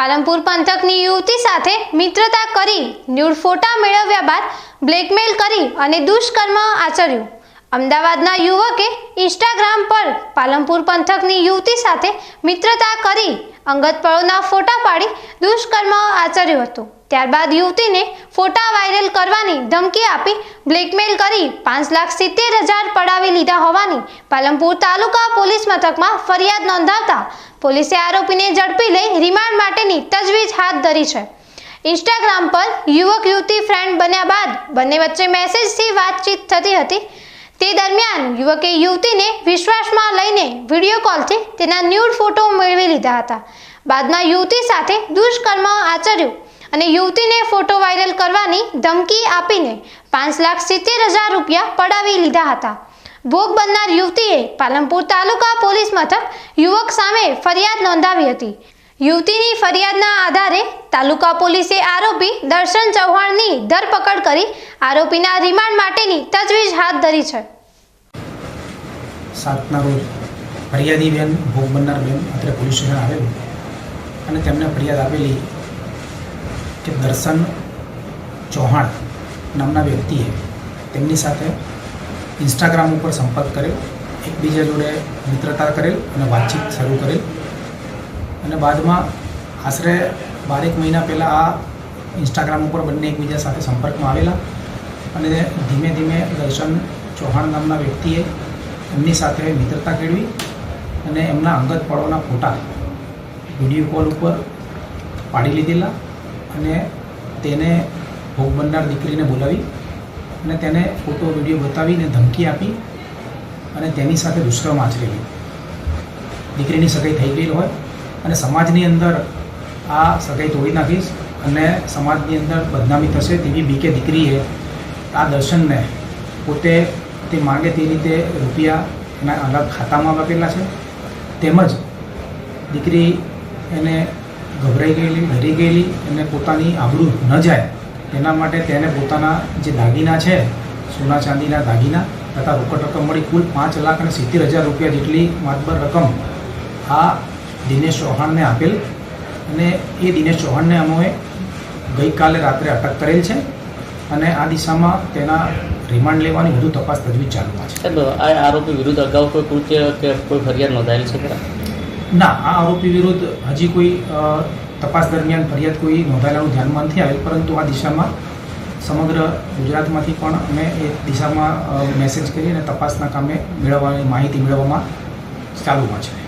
પાલનપુર પંથકની યુવતી સાથે મિત્રતા કરી ન્યૂડ ફોટા મેળવ્યા બાદ બ્લેકમેલ કરી અને દુષ્કર્મ આચર્યું. અમદાવાદના યુવકે ઇન્સ્ટાગ્રામ પર પાલનપુર પંથકની યુવતી સાથે મિત્રતા કરી અંગત પળોના ફોટા પાડી દુષ્કર્મ આચર્યું હતું. ત્યારબાદ યુવતીને ફોટા વાયરલ કરવાની ધમકી આપી બ્લેકમેલ કરી પાંચ લાખ સિત્તેર હજાર પડાવી લીધા હોવાની પાલનપુર તાલુકા પોલીસ મથકમાં ફરિયાદ નોંધાવતા પોલીસે આરોપીને ઝડપી લઈ રિમાન્ડ માટેની તજવીજ હાથ ધરી છે. ઇન્સ્ટાગ્રામ પર યુવક યુવતી ફ્રેન્ડ બન્યા બાદ બંને વચ્ચે મેસેજથી વાતચીત થતી હતી. તે દરમિયાન યુવકે યુવતીને વિશ્વાસમાં લઈને વીડિયો કોલથી તેના ન્યૂડ ફોટો મેળવી લીધા હતા. બાદમાં યુવતી સાથે દુષ્કર્મ આચર્યું અને યુવતીને ફોટો વાયરલ કરવાની ધમકી આપીને પાંચ લાખ સિત્તેર હજાર રૂપિયા પડાવી લીધા હતા. ભોગ બનનાર યુવતીએ પાલનપુર તાલુકા પોલીસ મથક યુવક સામે ફરિયાદ નોંધાવી હતી. યુવતીની ફરિયાદના આધારે તાલુકા પોલીસે આરોપી દર્શન ચૌહાણની ધરપકડ કરી આરોપીના રિમાન્ડ માટેની તજવીજ હાથ ધરી છે. સાતના રોજ ફરિયાદી બેન, ભોગ બનનાર બેન અત્રે પોલીસ સ્ટેશન આવેલી અને તેમને ફરિયાદ આપેલી કે દર્શન ચૌહાણ નામના વ્યક્તિએ તેમની સાથે ઇન્સ્ટાગ્રામ ઉપર સંપર્ક કરેલ, એકબીજા જોડે મિત્રતા કરેલ અને વાતચીત શરૂ કરેલ. અને બાદમાં આશરે બારેક મહિના પહેલાં આ ઇન્સ્ટાગ્રામ ઉપર બંને એકબીજા સાથે સંપર્કમાં આવેલા અને ધીમે ધીમે દર્શન ચૌહાણ નામના વ્યક્તિએ એમની સાથે મિત્રતા કેળવી અને એમના અંગત પળોના ફોટા, વીડિયો કોલ ઉપર પાડી લીધેલા અને તેને ભોગ બનનાર દીકરીને બોલાવી અને તેને ફોટો, વીડિયો બતાવીને ધમકી આપી અને તેની સાથે દુષ્કર્મ આચરેલી. દીકરીની સગાઈ થઈ ગઈ હોય અને સમાજની અંદર આ સગાઈ તોડી નાખીશ અને સમાજની અંદર બદનામી થશે તેવી બીકે દીકરીએ આ દર્શનને પોતે તે માગે તે રીતે રૂપિયા એના અલગ ખાતામાં આપેલા છે. તેમજ દીકરી એને ગભરાઈ ગયેલી, ડરી ગયેલી અને પોતાની આબરૂ ન જાય એના માટે તેને પોતાના જે દાગીના છે સોના ચાંદીના દાગીના તથા રોકડ રકમ મળી કુલ પાંચ લાખ અને સિત્તેર હજાર રૂપિયા જેટલી માતબર રકમ આ દિનેશ ચૌહાણને આપેલ અને એ દિનેશ ચૌહાણને અમે ગઈકાલે રાત્રે અટક કરેલ છે અને આ દિશામાં તેના રિમાન્ડ લેવાની વધુ તપાસ તજવીજ ચાલુમાં છે. આ આરોપી વિરુદ્ધ અગાઉ કોઈ કૃત્ય કે કોઈ ફરિયાદ નોંધાયેલ છે ના આ આરોપી વિરુદ્ધ હજી કોઈ તપાસ દરમિયાન ફરિયાદ કોઈ નોંધાયેલાનું ધ્યાનમાં નથી આવેલ, પરંતુ આ દિશામાં સમગ્ર ગુજરાતમાંથી પણ અમે એ દિશામાં મેસેજ કરી અને તપાસના કામે મેળવવાની માહિતી મેળવવામાં ચાલુમાં છે.